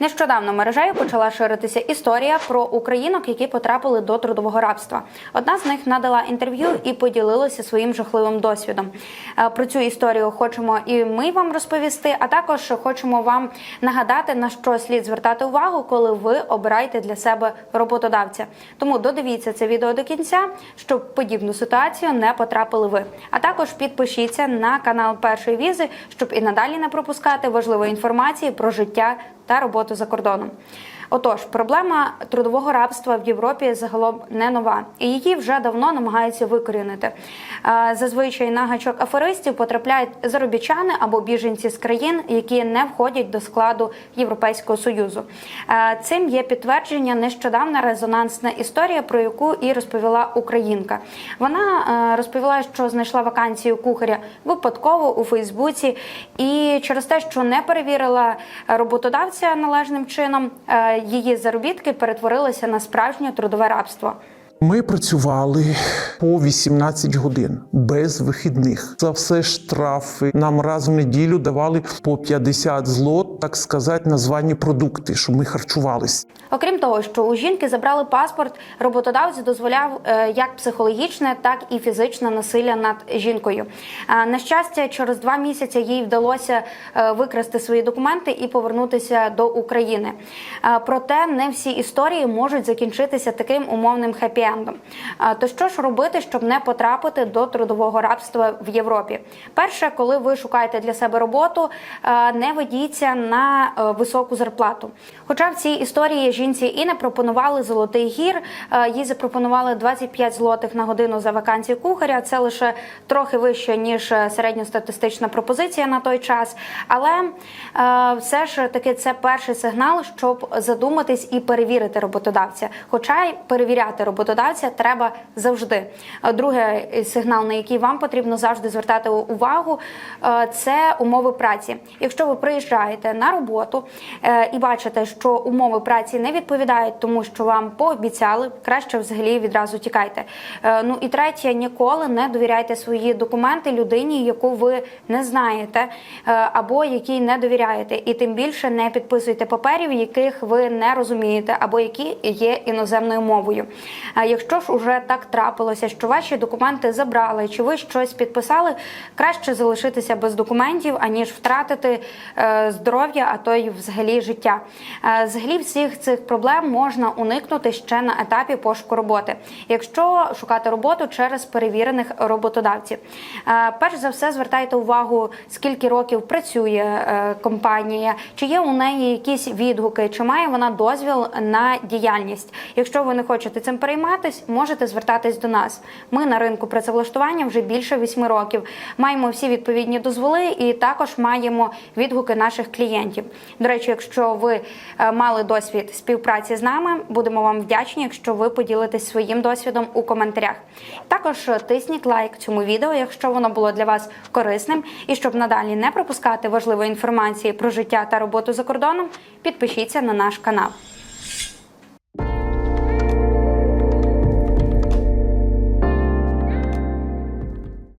Нещодавно мережею почала ширитися історія про українок, які потрапили до трудового рабства. Одна з них надала інтерв'ю і поділилася своїм жахливим досвідом. Е, Про цю історію хочемо і ми вам розповісти, а також хочемо вам нагадати на що слід звертати увагу, коли ви обираєте для себе роботодавця. Тому додивіться це відео до кінця, щоб подібну ситуацію не потрапили ви. А також підпишіться на канал першої візи, щоб і надалі не пропускати важливої інформації про життя та роботу за кордоном. Отож, проблема трудового рабства в Європі загалом не нова, і її вже давно намагаються викорінити. Зазвичай на гачок аферистів потрапляють заробітчани або біженці з країн, які не входять до складу Європейського союзу. Цим є підтвердження нещодавна резонансна історія, про яку і розповіла українка. Вона розповіла, що знайшла вакансію кухаря випадково у Фейсбуці, і через те, що не перевірила роботодавця належним чином, е, її заробітки перетворилися на справжнє трудове рабство. Ми працювали по 18 годин без вихідних. За все штрафи нам раз в неділю давали по 50 злот, так сказати, названі продукти, щоб ми харчувались. Окрім того, що у жінки забрали паспорт, роботодавець дозволяв е, як психологічне, так і фізичне насилля над жінкою. На щастя, через два місяці їй вдалося е, викрасти свої документи і повернутися до України. Проте не всі історії можуть закінчитися таким умовним хеппі-ендом. Е, То що ж робити, щоб не потрапити до трудового рабства в Європі? Перше, коли ви шукаєте для себе роботу, не ведіться на е, високу зарплату. Хоча в цій історії жінці і не пропонували золотий гір, їй запропонували 25 злотих на годину за вакансію кухаря. Це лише трохи вище ніж е, середньостатистична пропозиція на той час. Але е, все ж таки це перший сигнал, щоб задуматись і перевірити роботодавця. Хоча й перевіряти роботодавця треба завжди. Е, Другий сигнал, на який вам потрібно завжди звертати увагу, е, це умови праці. Якщо ви приїжджаєте на роботу е, і бачите, що умови праці не відповідають тому, що вам пообіцяли, краще взагалі відразу тікайте. Е, Ну і третє, ніколи не довіряйте свої документи людині, яку ви не знаєте, е, або якій не довіряєте, і тим більше не підписуйте паперів, яких ви не розумієте, або які є іноземною мовою. Якщо ж уже так трапилося, що ваші документи забрали, чи ви щось підписали, краще залишитися без документів, аніж втратити е, здоров'я, а то й взагалі життя. Е, Взагалі всіх цих проблем можна уникнути ще на етапі пошуку роботи, якщо шукати роботу через перевірених роботодавців. Е, Перш за все, звертайте увагу, скільки років працює компанія, чи є у неї якісь відгуки, чи має вона дозвіл на діяльність. Якщо ви не хочете цим перейматись, можете звертатись до нас. Ми на ринку працевлаштування вже більше вісьми років. Маємо всі відповідні дозволи і також маємо відгуки наших клієнтів. До речі, якщо ви е, мали досвід співпраці з нами, будемо вам вдячні, якщо ви поділитесь своїм досвідом у коментарях. Також тисніть лайк цьому відео, якщо воно було для вас корисним, і щоб надалі не пропускати важливої інформації про життя та роботу за кордоном, підпишіться на наш канал.